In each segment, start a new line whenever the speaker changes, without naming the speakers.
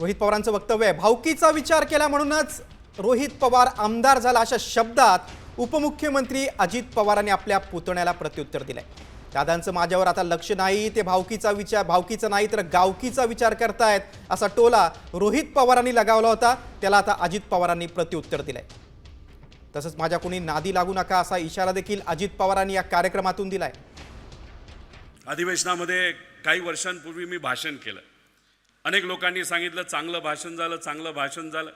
रोहित पवारांचं वक्तव्य आहे. भावकीचा विचार केला म्हणूनच रोहित पवार आमदार झाला अशा शब्दात उपमुख्यमंत्री अजित पवारांनी आपल्या पुतण्याला प्रत्युत्तर दिलंय. दादांचं माझ्यावर आता लक्ष नाही ते भावकीचा विचार भावकीचा नाही तर गावकीचा विचार करतायत असा टोला रोहित पवारांनी लगावला होता. त्याला आता अजित पवारांनी प्रत्युत्तर दिलंय. तसंच माझ्या कोणी नादी लागू नका असा इशारा देखील अजित पवारांनी या कार्यक्रमातून दिलाय.
अधिवेशनामध्ये काही वर्षांपूर्वी मी भाषण केलं. अनेक लोकांनी सांगितलं चांगलं भाषण झालं चांगलं भाषण झालं.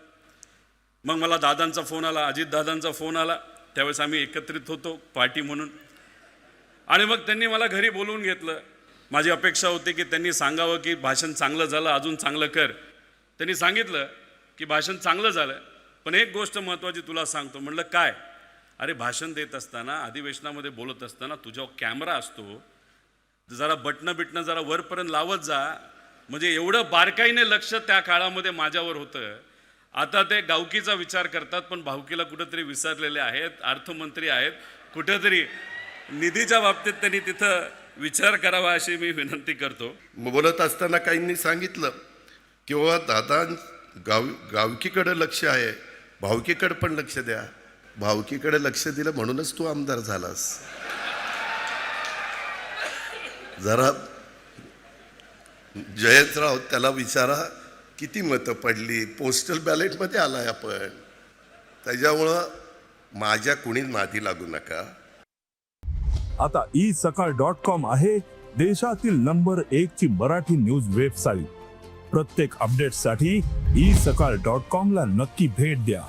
मग मला दादांचा फोन आला अजितदादांचा फोन आला. त्यावेळेस आम्ही एकत्रित होतो पार्टी म्हणून. आणि मग त्यांनी मला घरी बोलवून घेतलं. माझी अपेक्षा होती की त्यांनी सांगावं की भाषण चांगलं झालं अजून चांगलं कर. त्यांनी सांगितलं की भाषण चांगलं झालं पण एक गोष्ट महत्त्वाची तुला सांगतो. म्हणलं काय? अरे भाषण देत असताना अधिवेशनामध्ये बोलत असताना तुझ्यावर कॅमेरा असतो. जरा बटणं बिटणं जरा वरपर्यंत लावत जा म्हणजे एवढं बारकाईने लक्ष त्या काळामध्ये माझ्यावर होतं. आता ते गावकीचा विचार करतात पण भावकीला कुठंतरी विसरलेले आहेत अर्थमंत्री आहेत. कुठंतरी निधीच्या बाबतीत त्यांनी तिथं विचार करावा अशी मी विनंती करतो.
बोलत असताना काहींनी सांगितलं किंवा दादा गाव गावकीकडं लक्ष आहे. भावकीकडे पण लक्ष द्या. भावकीकडे लक्ष दिलं म्हणूनच तू आमदार झालास. जरा जयंतराव त्याला विचारा किती मतं पडली? पोस्टल बॅलेटमध्ये आलाय आपण. त्याच्यामुळं माझ्या कुणीच नादी लागू नका.
आता ई सकाळ डॉट कॉम आहे देशातील नंबर एक ची मराठी न्यूज वेबसाईट प्रत्येक अपडेटसाठी ई सकाळ डॉट कॉम ला नक्की भेट द्या.